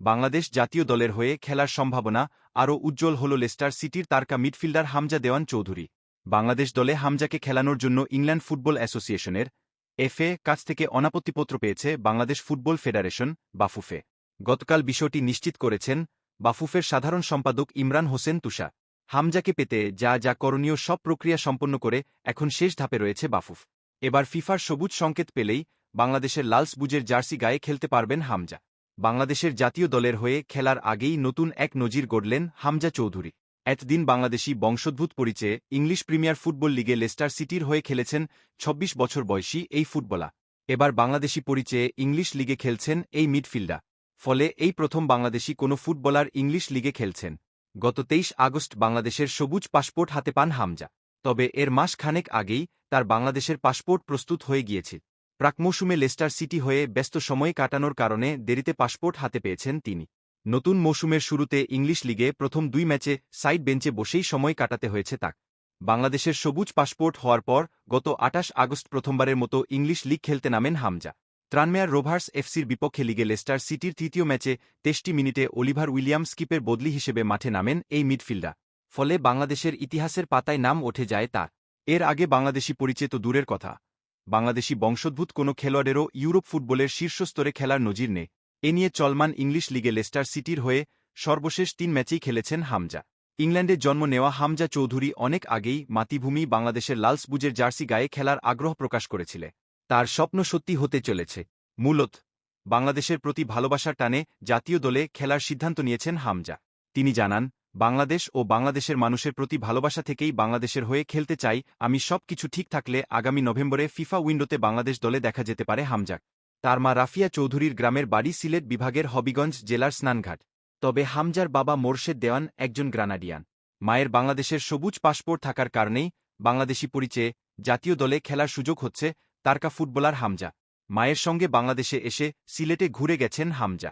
বাংলাদেশ জাতীয় দলের হয়ে খেলার সম্ভাবনা আরও উজ্জ্বল হল লেস্টার সিটির তারকা মিডফিল্ডার হামজা দেওয়ান চৌধুরী। বাংলাদেশ দলে হামজাকে খেলানোর জন্য ইংল্যান্ড ফুটবল অ্যাসোসিয়েশনের এফএ কাছ থেকে অনাপত্তিপত্র পেয়েছে বাংলাদেশ ফুটবল ফেডারেশন, বাফুফে। গতকাল বিষয়টি নিশ্চিত করেছেন বাফুফের সাধারণ সম্পাদক ইমরান হোসেন তুষা। হামজাকে পেতে যা যা করণীয় সব প্রক্রিয়া সম্পন্ন করে এখন শেষ ধাপে রয়েছে বাফুফ। এবার ফিফার সবুজ সংকেত পেলেই বাংলাদেশের লালস বুজের জার্সি গায়ে খেলতে পারবেন হামজা। বাংলাদেশের জাতীয় দলের হয়ে খেলার আগেই নতুন এক নজির গড়লেন হামজা চৌধুরী। এতদিন বাংলাদেশি বংশোদ্ভূত পরিচয়ে ইংলিশ প্রিমিয়ার ফুটবল লিগে লেস্টার সিটির হয়ে খেলেছেন ২৬ বছর বয়সী এই ফুটবলা এবার বাংলাদেশি পরিচয়ে ইংলিশ লিগে খেলছেন এই মিডফিল্ডার। ফলে এই প্রথম বাংলাদেশি কোনো ফুটবলার ইংলিশ লিগে খেলছেন। গত তেইশ আগস্ট বাংলাদেশের সবুজ পাসপোর্ট হাতে পান হামজা। তবে এর মাস খানেক আগেই তার বাংলাদেশের পাসপোর্ট প্রস্তুত হয়ে গিয়েছে। প্রাক মৌসুমে লেস্টার সিটি হয়ে ব্যস্ত সময় কাটানোর কারণে দেরিতে পাসপোর্ট হাতে পেয়েছেন তিনি। নতুন মৌসুমের শুরুতে ইংলিশ লিগে প্রথম দুই ম্যাচে সাইড বেঞ্চে বসেই সময় কাটাতে হয়েছে তাক বাংলাদেশের সবুজ পাসপোর্ট হওয়ার পর গত আটাশ আগস্ট প্রথমবারের মতো ইংলিশ লিগ খেলতে নামেন হামজা। ত্রানমেয়ার রোভার্স এফসির বিপক্ষে লিগে লেস্টার সিটির তৃতীয় ম্যাচে তেষ্টি মিনিটে অলিভার উইলিয়াম স্কিপের বদলি হিসেবে মাঠে নামেন এই মিডফিল্ডার। ফলে বাংলাদেশের ইতিহাসের পাতায় নাম ওঠে যায় তার। এর আগে বাংলাদেশি পরিচয় তো দূরের কথা। বাংলাদেশি বংশোদ্ভূত কোনো খেলোয়াড়েরও ইউরোপ ফুটবলের শীর্ষস্তরে খেলার নজির নেই। এ নিয়ে চলমান ইংলিশ লিগে লেস্টার সিটির হয়ে সর্বশেষ তিন ম্যাচেই খেলেছেন হামজা। ইংল্যান্ডে জন্ম নেওয়া হামজা চৌধুরী অনেক আগেই মাতৃভূমি বাংলাদেশের লালসবুজের জার্সি গায়ে খেলার আগ্রহ প্রকাশ করেছিলে। তার স্বপ্ন সত্যি হতে চলেছে। মূলত, বাংলাদেশের প্রতি ভালোবাসার টানে জাতীয় দলে খেলার সিদ্ধান্ত নিয়েছেন হামজা। তিনি জানান বাংলাদেশ ও বাংলাদেশের মানুষের প্রতি ভালোবাসা থেকেই বাংলাদেশের হয়ে খেলতে চাই, আমি সব কিছু ঠিক থাকলে আগামী নভেম্বরে ফিফা উইন্ডোতে বাংলাদেশ দলে দেখা যেতে পারে হামজাক। তার মা রাফিয়া চৌধুরীর গ্রামের বাড়ি সিলেট বিভাগের হবিগঞ্জ জেলার স্নানঘাট। তবে হামজার বাবা মোর্শেদ দেওয়ান একজন গ্রানাডিয়ান। মায়ের বাংলাদেশের সবুজ পাসপোর্ট থাকার কারণেই বাংলাদেশি পরিচয়ে জাতীয় দলে খেলার সুযোগ হচ্ছে তারকা ফুটবলার হামজা। মায়ের সঙ্গে বাংলাদেশে এসে সিলেটে ঘুরে গেছেন হামজা।